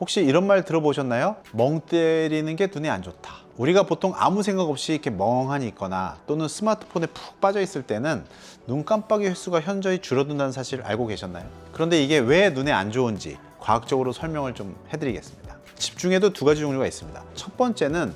혹시 이런 말 들어보셨나요? 멍 때리는 게 눈에 안 좋다. 우리가 보통 아무 생각 없이 이렇게 멍하니 있거나 또는 스마트폰에 푹 빠져 있을 때는 눈 깜빡이 횟수가 현저히 줄어든다는 사실을 알고 계셨나요? 그런데 이게 왜 눈에 안 좋은지 과학적으로 설명을 좀 해드리겠습니다. 집중에도 두 가지 종류가 있습니다. 첫 번째는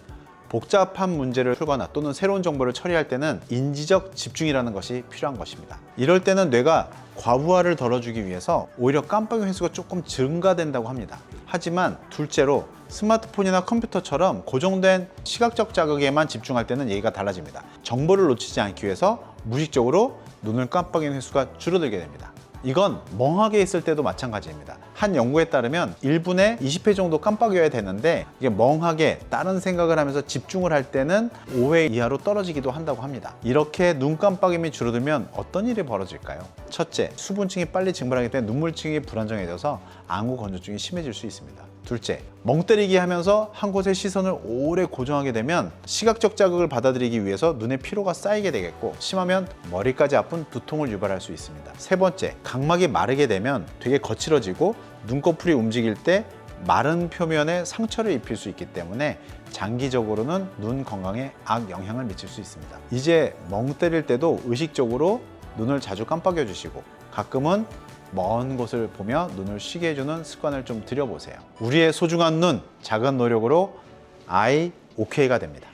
복잡한 문제를 풀거나 또는 새로운 정보를 처리할 때는 인지적 집중이라는 것이 필요한 것입니다. 이럴 때는 뇌가 과부하를 덜어주기 위해서 오히려 깜빡이 횟수가 조금 증가된다고 합니다. 하지만 둘째로 스마트폰이나 컴퓨터처럼 고정된 시각적 자극에만 집중할 때는 얘기가 달라집니다. 정보를 놓치지 않기 위해서 무의식적으로 눈을 깜빡이는 횟수가 줄어들게 됩니다. 이건 멍하게 있을 때도 마찬가지입니다. 한 연구에 따르면 1분에 20회 정도 깜빡여야 되는데 이게 멍하게 다른 생각을 하면서 집중을 할 때는 5회 이하로 떨어지기도 한다고 합니다. 이렇게 눈 깜빡임이 줄어들면 어떤 일이 벌어질까요? 첫째, 수분층이 빨리 증발하기 때문에 눈물층이 불안정해져서 안구 건조증이 심해질 수 있습니다. 둘째, 멍 때리기 하면서 한 곳에 시선을 오래 고정하게 되면 시각적 자극을 받아들이기 위해서 눈에 피로가 쌓이게 되겠고 심하면 머리까지 아픈 두통을 유발할 수 있습니다. 세 번째, 각막이 마르게 되면 되게 거칠어지고 눈꺼풀이 움직일 때 마른 표면에 상처를 입힐 수 있기 때문에 장기적으로는 눈 건강에 악 영향을 미칠 수 있습니다. 이제 멍 때릴 때도 의식적으로 눈을 자주 깜빡여 주시고 가끔은 먼 곳을 보며 눈을 쉬게 해주는 습관을 좀 들여보세요. 우리의 소중한 눈, 작은 노력으로 아이 오케이가 됩니다.